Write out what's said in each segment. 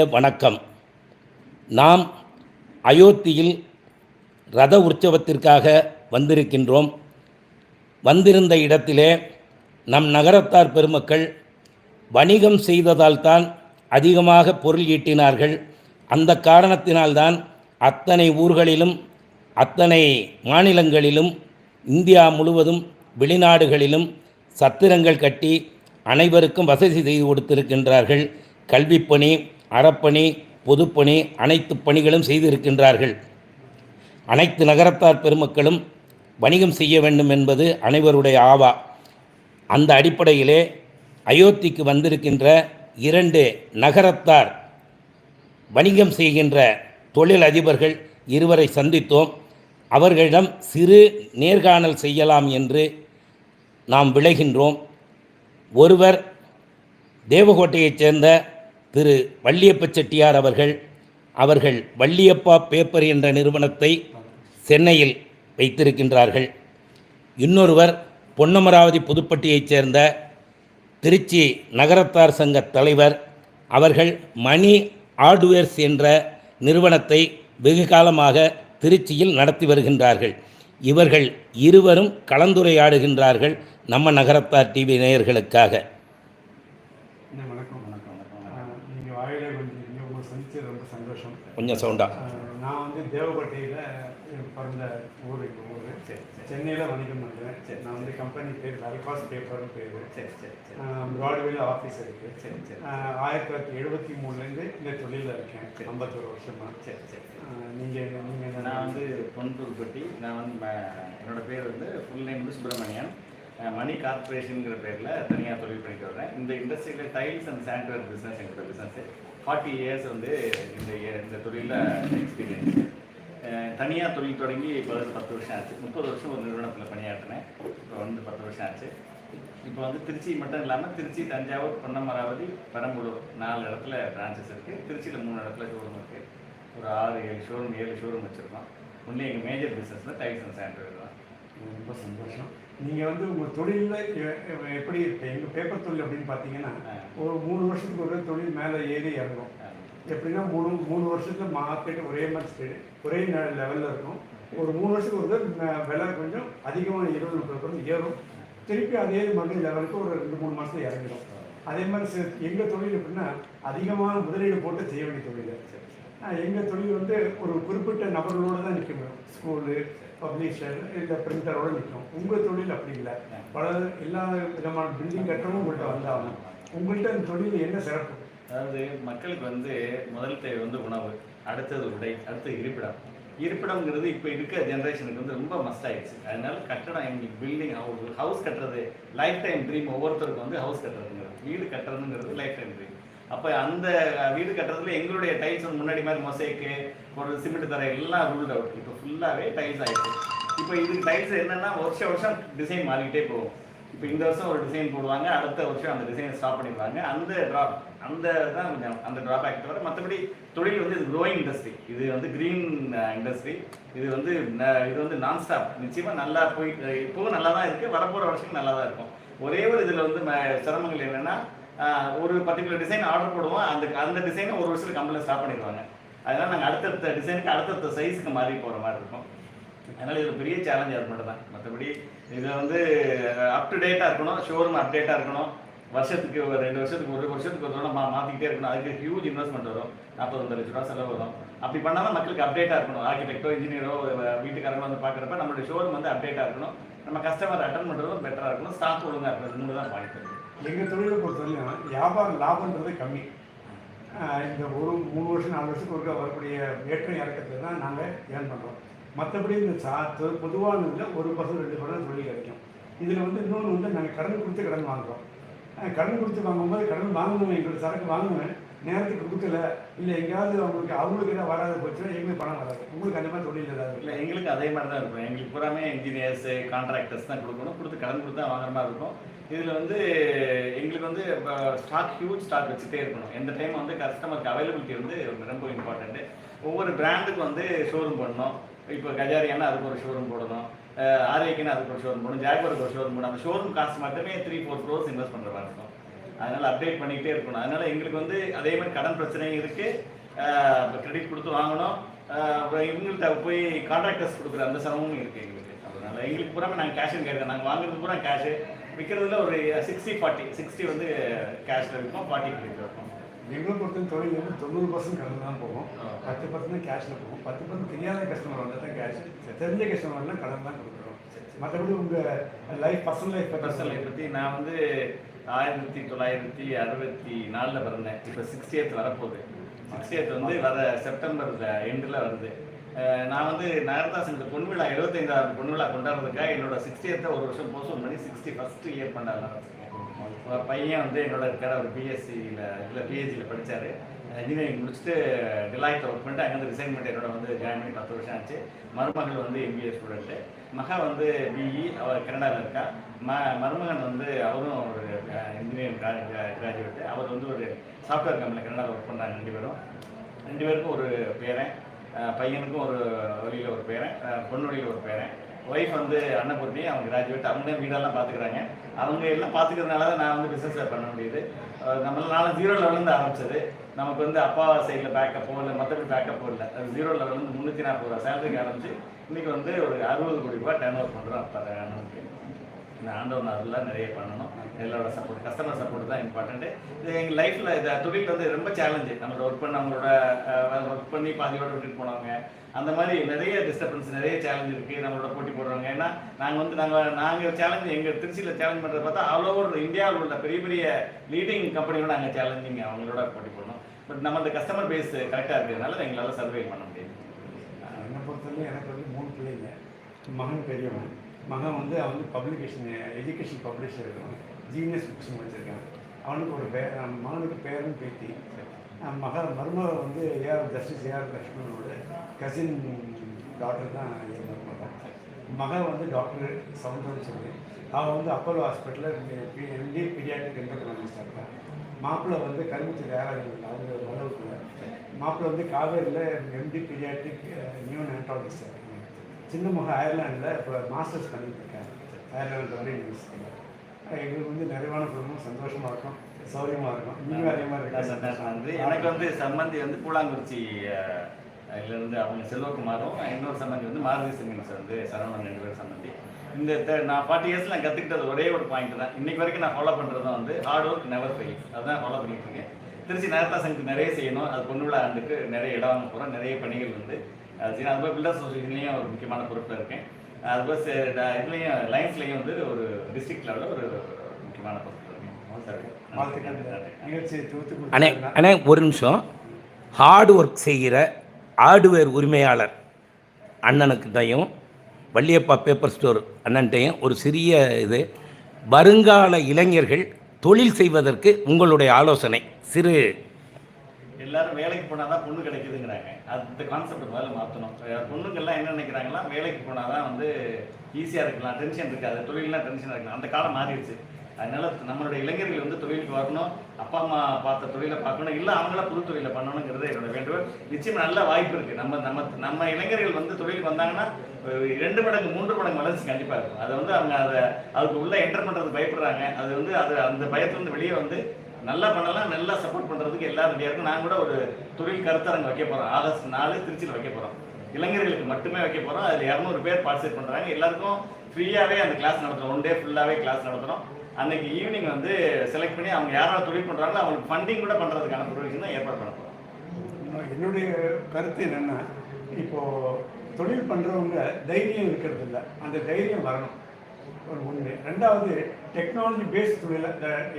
வணக்கம். நாம் அயோத்தியில் ரத உற்சவத்திற்காக வந்திருக்கின்றோம். வந்திருந்த இடத்திலே நம் நகரத்தார் பெருமக்கள் வணிகம் செய்ததால்தான் அதிகமாக பொருள் ஈட்டினார்கள். அந்த காரணத்தினால்தான் அத்தனை ஊர்களிலும் அத்தனை மாநிலங்களிலும் இந்தியா முழுவதும் வெளிநாடுகளிலும் சத்திரங்கள் கட்டி அனைவருக்கும் வசதி செய்து கொடுத்திருக்கின்றார்கள். கல்விப்பணி அறப்பணி பொதுப்பணி அனைத்து பணிகளும் செய்திருக்கின்றார்கள். அனைத்து நகரத்தார் பெருமக்களும் வணிகம் செய்ய வேண்டும் என்பது அனைவருடைய ஆவா. அந்த அடிப்படையிலே அயோத்திக்கு வந்திருக்கின்ற இரண்டு நகரத்தார் வணிகம் செய்கின்ற தொழில் அதிபர்கள் இருவரை சந்தித்தோம். அவர்களிடம் சிறு நேர்காணல் செய்யலாம் என்று நாம் விளைகின்றோம். ஒருவர் தேவகோட்டையைச் சேர்ந்த திரு வள்ளியப்ப செட்டியார் அவர்கள் அவர்கள் வள்ளியப்பா பேப்பர் என்ற நிறுவனத்தை சென்னையில் வைத்திருக்கின்றார்கள். இன்னொருவர் பொன்னமராவதி புதுப்பட்டியைச் சேர்ந்த திருச்சி நகரத்தார் சங்க தலைவர் அவர்கள் மணி ஹார்ட்வேர்ஸ் என்ற நிறுவனத்தை வெகு காலமாக திருச்சியில் நடத்தி வருகின்றார்கள். இவர்கள் இருவரும் கலந்துரையாடுகின்றார்கள் நம்ம நகரத்தார் டிவி நேயர்களுக்காக அண்ணா, வணக்கம் வணக்கம் நீங்கள் வாயிலே வந்திருக்கீங்க உங்களை சந்திச்சது ரொம்ப சந்தோஷம் கொஞ்சம் சவுண்டா. ஆஹ் நான் வந்து தேவக்கோட்டையில் பிறந்த ஊர் எங்கள் ஊர். சென்னையில் வணிகம் பண்ணுறேன் நான் வந்து கம்பெனி பேர் லைஃபாஸ் பேப்பர்னு பேர். ப்ராட்வேல ஆஃபீஸ் இருக்குது ஆயிரத்தி தொள்ளாயிரத்தி எழுபத்தி மூணுலேருந்து இந்த தொழிலில் இருக்கேன். ஐம்பத்தோரு வருஷமா. நீங்கள் நீங்கள் நான் வந்து பொன்புதுப்பட்டி நான் வந்து ம- என்னோட பேர் வந்து ஃபுல் நேம் வந்து சுப்பிரமணியன். மணி கார்பரேஷனுங்கிற பேரில் தனியாக தொழில் பண்ணிட்டு வரேன் இந்த இண்டஸ்ட்ரியில் டைல்ஸ் அண்ட் சாண்ட்வேர் பிஸ்னஸ் எங்களோட பிஸ்னஸ் ஃபார்ட்டி இயர்ஸ் வந்து இந்த இந்த தொழிலில் எக்ஸ்பீரியன்ஸ் தனியாக தொழில் தொடங்கி இப்போ பத்து வருஷம் ஆச்சு. முப்பது வருஷம் ஒரு நிறுவனத்தில் பணியாற்றினேன். இப்போ வந்து பத்து வருஷம் ஆச்சு. இப்போ வந்து திருச்சி மட்டும் இல்லாமல் திருச்சி தஞ்சாவூர் பொன்னமராவதி பெரம்பலூர் நாலு இடத்துல பிரான்ச்சஸ் இருக்குது திருச்சியில் மூணு இடத்துல ஷோரூம் இருக்குது ஒரு ஆறு ஏழு ஷோரூம் ஏழு ஷோரூம் வச்சுருக்கோம். ஒன்று எங்கள் மேஜர் பிஸ்னஸில் டைல்ஸ் அண்ட் சாண்ட்வேர் தான். ரொம்ப சந்தோஷம். நீங்கள் வந்து உங்கள் தொழிலில் எப்படி இருக்கு? எங்கள் பேப்பர் தொழில் அப்படின்னு பார்த்தீங்கன்னா ஒரு மூணு வருஷத்துக்கு ஒரு தொழில் மேலே ஏறி இறங்கும். எப்படின்னா மூணு மூணு வருஷத்துல மார்க்கெட் ஒரே மாதிரி ஒரே லெவலில் இருக்கும். ஒரு மூணு வருஷத்துக்கு ஒரு விலை கொஞ்சம் அதிகமாக இருபது முப்பது பர்சன்ட் ஏறும். திருப்பி அதே மறுபடியும் லெவலுக்கு ஒரு ரெண்டு மூணு மாதத்துல இறங்கிடும். அதே மாதிரி சி- எங்க தொழில் எப்படின்னா அதிகமான முதலீடு போட்டு செய்ய வேண்டிய தொழில். எங்கள் தொழில் வந்து ஒரு குறிப்பிட்ட நபர்களோடு தான் நிற்க முடியும் ஸ்கூலு பப்ளிஷர் இல்லை பிரிண்டரோடு நிற்கும் உங்கள் தொழில் அப்படி இல்லை. பல எல்லா விதமான பில்டிங் கட்டமும் உங்கள்கிட்ட வந்தாலும் உங்கள்கிட்ட அந்த தொழில் என்ன சிறப்பு? அதாவது மக்களுக்கு வந்து முதல் தேவை வந்து உணவு அடுத்தது உடை அடுத்தது இருப்பிடம். இருப்பிடம்ங்கிறது இப்போ இருக்கிற ஜென்ரேஷனுக்கு வந்து ரொம்ப மஸ்ட் ஆயிடுச்சு. அதனால கட்டடம் எங்களுக்கு பில்டிங் ஹவுஸ் ஹவுஸ் கட்டுறது லைஃப் டைம் ட்ரீம் ஒவ்வொருத்தருக்கும் வந்து ஹவுஸ் கட்டுறதுங்கிறது வீடு கட்டுறதுங்கிறது லைஃப் டைம் ட்ரீம் அப்போ அந்த வீடு கட்டுறதுல எங்களுடைய டைல்ஸ் முன்னாடி மாதிரி மொசைக்கு ஒரு சிமெண்ட் தர எல்லாம் ரூல்ட் அவுட் இப்போ ஃபுல்லாகவே டைல்ஸ் ஆகிடுச்சு இப்போ இதுக்கு டைல்ஸ் என்னென்னா வருஷம் வருஷம் டிசைன் மாறிக்கிட்டே போகும். இப்போ இந்த வருஷம் ஒரு டிசைன் போடுவாங்க அடுத்த வருஷம் அந்த டிசைனை ஸ்டாப் பண்ணிடுவாங்க. அந்த ட்ராப் அந்த தான் கொஞ்சம் அந்த ட்ராபேக் தவிர மற்றபடி தொழில் வந்து இது க்ரோயிங் இண்டஸ்ட்ரி இது வந்து க்ரீன் இண்டஸ்ட்ரி இது வந்து இது வந்து நான் ஸ்டாப் நிச்சயமாக நல்லா போய் இப்போவும் நல்லா தான் இருக்குது வரப்போகிற வருஷம் நல்லா தான் இருக்கும். ஒரே ஒரு இதில் வந்து ம- சிரமங்கள் என்னென்னா ஒரு பர்டிகுலர் டிசைன் ஆர்டர் போடுவோம். அந்த அந்த டிசைனை ஒரு வருஷத்துக்கு கம்பெனியில் ஸ்டாப் பண்ணிடுவாங்க. அதனால் நாங்கள் அடுத்தடுத்த டிசைனுக்கு அடுத்தடுத்த சைஸுக்கு மாறி போகிற மாதிரி இருக்கும். அதனால் இது ஒரு பெரிய சேலஞ்ச் அது மட்டும் தான் மற்றபடி இதில் வந்து அப் டு டேட்டாக இருக்கணும். ஷோரூம் அப்டேட்டாக இருக்கணும். வருஷத்துக்கு ஒரு ரெண்டு வருஷத்துக்கு ஒரு வருஷத்துக்கு ஒரு தடவை மா மாற்றிக்கிட்டே இருக்கணும். அதுக்கு ஹியூஜ் இன்வெஸ்ட்மெண்ட் வரும். நாற்பது லட்ச ரூபா செலவு வரும். அப்படி பண்ணாமல் மக்களுக்கு அப்டேட்டாக இருக்கணும். ஆர்கிடெக்டோ இன்ஜினியரோ வீட்டுக்காரங்களோ வந்து பார்க்குறப்ப நம்மளுடைய ஷோரூம் வந்து அப்டேட்டாக இருக்கணும். நம்ம கஸ்டமர் அட்டன் பண்ணுறதும் பெட்டராக இருக்கணும். ஸ்டாக் ஒழுங்காக இருக்கணும் மூணு தான் பாயிண்ட் எங்கள் தொழிலை பொறுத்தவரையும் வியாபாரம் லாபம்ன்றது கம்மி. இந்த ஒரு மூணு வருஷம் நாலு வருஷத்துக்கு ஒருக்கா வரக்கூடிய ஏற்றம் இறக்கத்தில் தான் நாங்கள் ஏர்ன் பண்ணுறோம் மற்றபடி இந்த சா பொதுவானதில் ஒரு பர்சன்ட் ரெண்டு பர்சன்ட் தொழில் கிடைக்கும். இதில் வந்து இன்னொன்று வந்து நாங்கள் கடன் கொடுத்து கடன் வாங்குறோம். கடன் கொடுத்து வாங்கும்போது கடன் வாங்கணும் எங்களுக்கு சரக்கு வாங்குவேன் நேரத்துக்கு கொடுக்கல இல்லை எங்கேயாவது அவங்களுக்கு அவங்களுக்கு ஏதாவது வராது போச்சுன்னா எங்களுக்கு பணம் வராது உங்களுக்கு அந்த மாதிரி தொழில் ஏதாவது இல்லை எங்களுக்கு அதே மாதிரி தான் இருக்கும். எங்களுக்கு பூராமே இன்ஜினியர்ஸ் கான்ட்ராக்டர்ஸ் தான் கொடுக்கணும். கொடுத்து கடன் கொடுத்து தான் வாங்குற மாதிரி இருக்கும். இதில் வந்து எங்களுக்கு வந்து ஸ்டாக் ஹியூஜ் ஸ்டாக் வச்சுட்டே இருக்கணும். எந்த டைம் வந்து கஸ்டமருக்கு அவைலபிலிட்டி வந்து ரொம்ப இம்பார்ட்டன்ட்டு ஒவ்வொரு பிராண்டுக்கு வந்து ஷோரூம் பண்ணணும் இப்போ கஜாரியானா அதுக்கு ஒரு ஷோரூம் போடணும். ஆர்ஏக்குன்னு அதுக்கு ஒரு ஷோரூம் போடணும். ஜாக்வருக்கு ஒரு ஷோரூம் போடணும். அந்த ஷோரூம் காஸ்ட் மட்டுமே த்ரீ ஃபோர் க்ரோர்ஸ் இன்வெஸ்ட் பண்ணுற மாதிரி இருக்கும். அதனால அப்டேட் பண்ணிக்கிட்டே இருக்கணும். அதனால எங்களுக்கு வந்து அதே மாதிரி கடன் பிரச்சனையும் இருக்கு. கிரெடிட் கொடுத்து வாங்கணும். இவங்கள்ட்ட போய் கான்ட்ராக்டர்ஸ் கொடுக்குற அந்த சிரமமும் இருக்கு எங்களுக்கு. அதனால எங்களுக்கு பூரா நாங்கள் கேஷ் கேட்குறோம். நாங்கள் வாங்குறது பூரா கேஷ் விற்கிறதுல ஒரு சிக்ஸ்டி ஃபார்ட்டி சிக்ஸ்டி வந்து கேஷில் விற்போம் ஃபார்ட்டி கிரெடிட் வைப்போம் எங்களை பொறுத்த தொழில் வந்து தொண்ணூறு பர்சன்ட் கடன் தான் போகும். பத்து பர்சன்ட் கேஷில் போகும். பத்து பர்சன்ட் தெரியாத கஸ்டமர் வந்தால் தான் கேஷ் தெரிஞ்ச கஸ்டமர் வந்தால் கடன் தான் கொடுக்குறோம். மற்றபடி உங்கள் லைஃப் பர்சனல் லைஃப் பர்சனலை பற்றி நான் வந்து ஆயிரத்தி தொள்ளாயிரத்தி அறுபத்தி நாலில் பிறந்தேன். இப்போ சிக்ஸ்டி எய்த் வரப்போகுது. சிக்ஸ்டி எய்த் வந்து வர செப்டம்பர் எண்டில் வருது. நான் வந்து நகரதாசனுக்கு இந்த பொன்விழா எழுபத்தைந்தாவது பொன்விழா கொண்டாடுறதுக்காக என்னோட சிக்ஸ்டி எய்த்தை ஒரு வருஷம் போஸ்ட் பண்ணி சிக்ஸ்டி ஃபஸ்ட் இயர் கொண்டாடலாம் பையன் வந்து என்னோட இருக்கிற ஒரு பிஎஸ்சியில் இல்லை பிஹெச்சியில் படித்தார் இன்ஜினியரிங் முடிச்சுட்டு டிலாயத்தை ஒர்க் பண்ணிட்டு அங்கேருந்து ரிசைன் பண்ணிட்டு என்னோட வந்து ஜாயின் பண்ணி பத்து வருஷம் ஆச்சு. மருமகள் வந்து எம்பிஏ ஸ்டூடெண்ட்டு மகா வந்து பிஇ அவர் கனடாவில் இருக்கா. ம மருமகன் வந்து அவரும் ஒரு இன்ஜினியரிங் கிராஜுவேட்டு அவர் வந்து ஒரு சாஃப்ட்வேர் கம்பெனியில் கனடாவில் ஒர்க் பண்ணுறாங்க ரெண்டு பேரும். ரெண்டு பேருக்கும் ஒரு பேரன் பையனுக்கும் ஒரு வழியில் ஒரு பேரன் பொண்ணு வழியில் ஒரு பேரன். ஒய்ஃப் வந்து அன்னபூர்ணி அவங்க கிராஜுவேட் அவங்களே வீடெல்லாம் பார்த்துக்கிறாங்க அவங்க எல்லாம் பார்த்துக்கிறதுனால தான் நான் வந்து பிஸ்னஸ் பண்ண முடியுது. அஹ் நம்மளால ஜீரோ லெவலேருந்து ஆரம்பிச்சது. நமக்கு வந்து அப்பா சைடில் பேக்கப்போ இல்லை மற்றபடி பேக்கப்போ இல்லை. அது ஜீரோ லெவலேருந்து முந்நூற்றி நாற்பது ரூபா சேலரிக்கு ஆரம்பிச்சு இன்னைக்கு வந்து ஒரு அறுபது கோடி ரூபா டேர்ன் ஓவர் பண்ணுறோம் அப்போ அண்ணனுக்கு இந்த ஆண்டவன் அதெல்லாம் நிறைய பண்ணணும். எல்லாரோட சப்போர்ட் கஸ்டமர் சப்போர்ட் தான் இம்பார்ட்டன்ட்டு இது எங்கள் லைஃப்பில் இந்த தொழில் வந்து ரொம்ப சேலஞ்சு நம்மளோட ஒர்க் பண்ணவங்களோட ஒர்க் பண்ணி பாதியோட விட்டுட்டு போனவங்க அந்த மாதிரி நிறைய டிஸ்டர்பன்ஸ் நிறைய சேலஞ்ச் இருக்குது நம்மளோட போட்டி போடுறவங்க. ஏன்னா நாங்கள் வந்து நாங்கள் நாங்கள் சேலஞ்ச் எங்கள் திருச்சியில் சேலஞ்ச் பண்ணுறத பார்த்தா ஆல் ஓவர் இந்தியாவில் உள்ள பெரிய பெரிய லீடிங் கம்பெனியோட நாங்கள் சேலஞ்சிங் அவங்களோட போட்டி போடணும். பட் நம்ம அந்த கஸ்டமர் பேஸ் கரெக்டாக இருக்கிறதுனால எங்களால் சர்வே பண்ண முடியாது. என்னை பொறுத்தவரைக்கும் எனக்கு வந்து மூணு பிள்ளைங்க. மகன் பெரியவன். மகன் வந்து அவன் வந்து publication education publisher genius books முடிச்சிருக்கேன் அவனுக்கு ஒரு பே மகனுக்கு பேரும் பேத்தி. அவன் மக மருமக வந்து A R justice A R லக்ஷ்மணோட cousin doctor தான் என் மருமகன் மகன் வந்து டாக்டர் சவுந்தரன் சொல்லி. அவள் வந்து அப்போலோ ஹாஸ்பிட்டலில் எம்டி பீடியாட்டிக் என்டர்பிரனிஸ்ட் இருக்கான் மாப்பிள்ளை வந்து கரும்புத்தூர் வேலைகள் அவங்க உணவுக்குள்ள மாப்பிள்ளை வந்து காவேரியில் எம்டி பீடியாட்டிக் நியூ நேட்டாலஜிஸ்ட் இருக்காங்க சின்ன மகள் அயர்லாண்டில் இப்போ மாஸ்டர்ஸ் பண்ணிட்டு இருக்கேன் அயர்லாண்டில் வரை யூனிவர்சிட்டியில் எங்களுக்கு வந்து நிறைவான குடும்பம் சந்தோஷமாக இருக்கும் சௌரியமாக இருக்கும். நீங்களும் அதே மாதிரி நான் சொன்னேன் வந்து எனக்கு வந்து சம்பந்தி வந்து பூலாங்குறிச்சி இருந்து அவங்க செல்வகுமாரும் இன்னொரு சம்பந்தி வந்து மாருதி சிங்கிள்ஸ் வந்து சரவணன் ரெண்டு பேரும் சம்பந்தி. இந்த நான் ஃபார்ட்டி இயர்ஸ்ல நான் கற்றுக்கிட்டது ஒரே ஒரு பாயிண்ட் தான். இன்னைக்கு வரைக்கும் நான் ஃபாலோ பண்ணுறது வந்து ஹார்ட் ஒர்க் நெவர் ஃபெயில் அதுதான் ஃபாலோ பண்ணிட்டு இருக்கேன். திருச்சி நகரத்தாசனுக்கு நிறைய செய்யணும். அது பொண்ணுவிழா ஆண்டுக்கு நிறைய இடம் போகிறோம் நிறைய பணிகள் வந்து அது செய்யணும் அதுபோல் பில்டர் அசோசியேஷன்லேயும் ஒரு முக்கியமான பொறுப்பில் இருக்கேன். அதுபோல் இதுலேயும் லைன்ஸ்லேயும் வந்து ஒரு டிஸ்ட்ரிக்ட் லெவலில் ஒரு முக்கியமான அண்ணே அண்ணே ஒரு நிமிஷம். ஹார்ட் ஒர்க் செய்கிற ஹார்ட்வேர் உரிமையாளர் அண்ணனுக்கிட்டையும் வள்ளியப்பா பேப்பர் ஸ்டோர் அண்ணன்ட்டையும் ஒரு சிறிய இது வருங்கால இளைஞர்கள் தொழில் செய்வதற்கு உங்களுடைய ஆலோசனை. சிறு எல்லாரும் வேலைக்கு போனாதான் பொண்ணு கிடைக்குதுங்கிறாங்க. அந்த கான்செப்ட் முதல்ல மாற்றணும் பொண்ணுங்கள்லாம் என்ன நினைக்கிறாங்களா வேலைக்கு போனாதான் வந்து ஈஸியாக இருக்கலாம் டென்ஷன் இருக்காது தொழிலெலாம் டென்ஷனாக இருக்கலாம். அந்த காலம் மாறிடுச்சு. அதனால நம்மளுடைய இளைஞர்கள் வந்து தொழிலுக்கு வரணும் அப்பா அம்மா பார்த்த தொழிலை பார்க்கணும் இல்லை அவங்கள புது தொழிலை பண்ணணுங்கிறது என்னோட வேண்டுகோள். நிச்சயம் நல்ல வாய்ப்பு இருக்கு. நம்ம நம்ம நம்ம இளைஞர்கள் வந்து தொழிலுக்கு வந்தாங்கன்னா ரெண்டு மடங்கு மூன்று மடங்கு வளர்ச்சி கண்டிப்பாக இருக்கும். அதை வந்து அவங்க அதை அதுக்கு உள்ள என்டர் பண்ணுறது பயப்படுறாங்க. அது வந்து அது அந்த பயத்துலேருந்து வெளியே வந்து நல்லா பண்ணலாம் நல்லா சப்போர்ட் பண்ணுறதுக்கு எல்லாரும் ரெடியா இருக்கும் நான் கூட ஒரு தொழில் கருத்தரங்கு வைக்க போகிறோம் ஆகஸ்ட் நாலு திருச்சியில் வைக்க போகிறோம் இளைஞர்களுக்கு மட்டுமே வைக்க போகிறோம் அதில் இரநூறு பேர் பார்ட்டிசிபேட் பண்ணுறாங்க எல்லாருக்கும் ஃப்ரீயாகவே அந்த கிளாஸ் நடத்துகிறோம் ஒன் டே ஃபுல்லாகவே கிளாஸ் நடத்துகிறோம் அன்னைக்கு ஈவினிங் வந்து செலக்ட் பண்ணி அவங்க யாராவது தொழில் பண்ணுறாங்களோ அவங்களுக்கு ஃபண்டிங் கூட பண்ணுறதுக்கான ப்ரொவிஷன் தான் ஏற்பாடு பண்ண போகிறோம் என்னுடைய கருத்து என்னென்னா இப்போது தொழில் பண்ணுறவங்க தைரியம் இருக்கிறது இல்லை அந்த தைரியம் வரணும். ஒரு ஒன்று ரெண்டாவது டெக்னாலஜி பேஸ்ட் தொழில்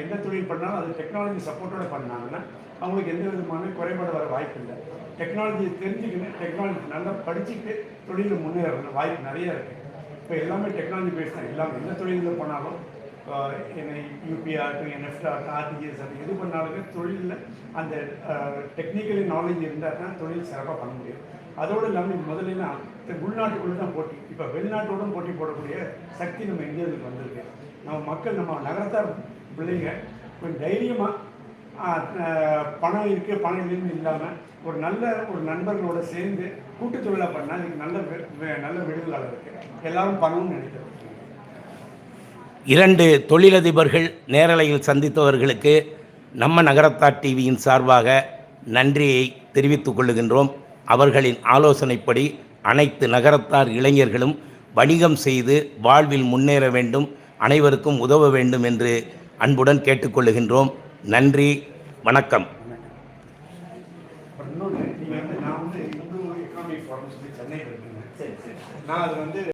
எந்த தொழில் பண்ணாலும் அது டெக்னாலஜி சப்போர்ட்டோட பண்ணாங்கன்னா அவங்களுக்கு எந்த விதமான குறைபாடு வர வாய்ப்பு இல்லை. டெக்னாலஜி தெரிஞ்சுக்கணும் டெக்னாலஜி நல்லா படிச்சுட்டு தொழிலில் முன்னேற வாய்ப்பு நிறைய இருக்குது இப்போ எல்லாமே டெக்னாலஜி பேஸ்ட் தான். எல்லாமே எந்த தொழிலில் போனாலும் என்ன யூபி ஆகட்டும் என்எஃப்டி ஆகட்டும் ஆர்டிஜிஎஸ் ஆகட்டும் எது பண்ணாலுமே தொழிலில் அந்த டெக்னிக்கலி நாலேஜ் இருந்தால் தான் தொழில் சிறப்பாக பண்ண முடியும். அதோடு இல்லாமல் முதல்ல உள்நாட்டுக்குள்ளே தான் போட்டி. இப்போ வெளிநாட்டோட போட்டி போடக்கூடிய சக்தி நம்ம இந்தியாவுக்கு வந்திருக்கு. நம்ம மக்கள் நம்ம நகரத்தார் பிள்ளைங்க கொஞ்சம் தைரியமாக பணம் இருக்குது பணம் இல்லைன்னு இல்லாமல் ஒரு நல்ல ஒரு நண்பர்களோட சேர்ந்து கூட்டு தொழிலாக பண்ணால் இதுக்கு நல்ல நல்ல விடுதலாக இருக்குது எல்லாரும் பணமும் நினைக்கிறோம். இரண்டு தொழிலதிபர்கள் நேரலையில் சந்தித்தவர்களுக்கு நம்ம நகரத்தார் டிவியின் சார்பாக நன்றியை தெரிவித்துக் கொள்ளுகின்றோம். அவர்களின் ஆலோசனைப்படி அனைத்து நகரத்தார் இளைஞர்களும் வணிகம் செய்து வாழ்வில் முன்னேற வேண்டும் அனைவருக்கும் உதவ வேண்டும் என்று அன்புடன் கேட்டுக்கொள்ளுகின்றோம் நன்றி வணக்கம். நான் நான் அது வந்து